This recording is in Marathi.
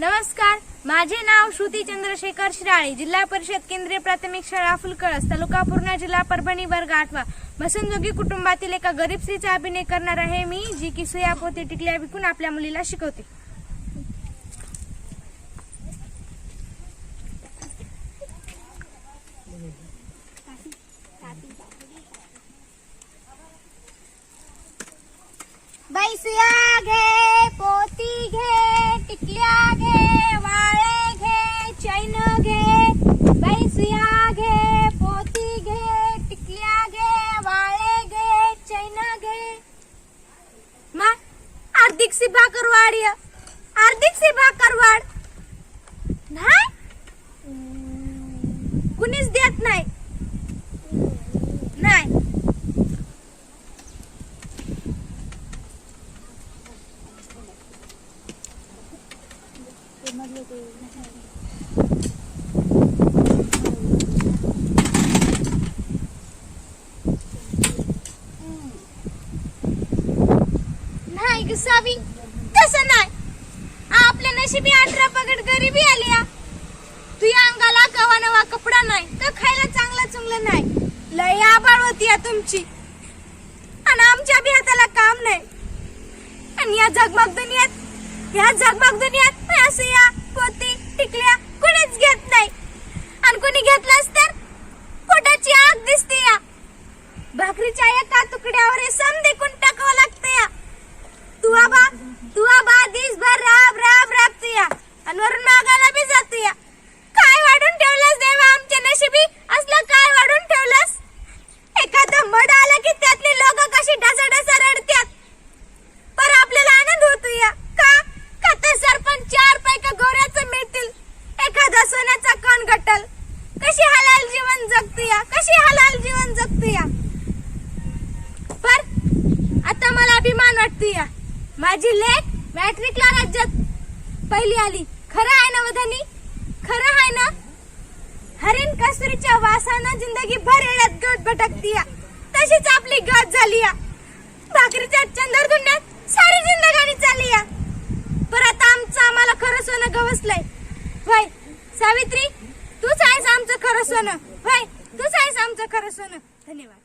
नमस्कार. माझे नाव श्रुती चंद्रशेखर शिराळे जिल्हा परिषद केंद्रीय प्राथमिक शाळा फुलकळस तालुका पूर्णा जिल्हा परभणी वर्ग आठवा. मसनजोगी कुटुंबातील एका गरीब स्त्रीचा अभिनय करणार आहे मी जी की सुया पोती टिकल्या विकून आपल्या मुलीला शिकवते. बाई सुया घे पोती घे टिकली मग आर्थिक सी भाकरवाड य. आर्थिक सी भाकरवाड. नाही कुणीच देत नाही. नाही. नाही ग सावी? तसं नाही. आपल्या नशिबी अठरा पगड गरिबी आली तुझ्या अंगाला कवा नवा कपडा नाही तर खायला चांगलं चुंगलं नाही. लय आबाळ होती आ तुमची. आणि आमच्या बी हाताला काम नाही. आणि या झगमग दुनियात या झगमग दुनियात असं या पोती टिकल्या कुणीच घेत नाही. आणि कुणी घेतलंच तर पोटाची आग दिसते या. भाकरीच्या एका तुकड्यावर सम देखून आबा बा दिसभर राब राब राबते या आणि वरून मागायला बी जाते या काय वाढून ठेवलंस देवा आमच्या नशिबी? असलं काय वाढून ठेवलंस? एखादं मड आलं की त्यातली लोक कशी ढसाढसा रडतात पर आपल्याला आनंद होतो या का? का तर सरपंच चार पैका गोऱ्याचं मिळतील? एखादा सोन्याचा कण गटल कशी हलाल जीवन जगते या कशी हलाल जीवन जगतो या पर आता मला अभिमान वाटतो या माझी लेख मॅट्रिकला राज्यात पहिली आली. खरं आहे ना वधानी खरं आहे ना? हरिण कसरीच्या वासानं जिंदगी भर येण्यात गट भटकती या तशीच आपली गट झाली या भाकरीच्या चंदर दुन्यात सारी जिंदगानी चालली या पर आता आमचं आम्हाला खरं सोनं गवसलंय. वय सावित्री तूच आहेस आमचं खरं सोनं. वय तूच आहेस आमचं खरं सोनं. धन्यवाद.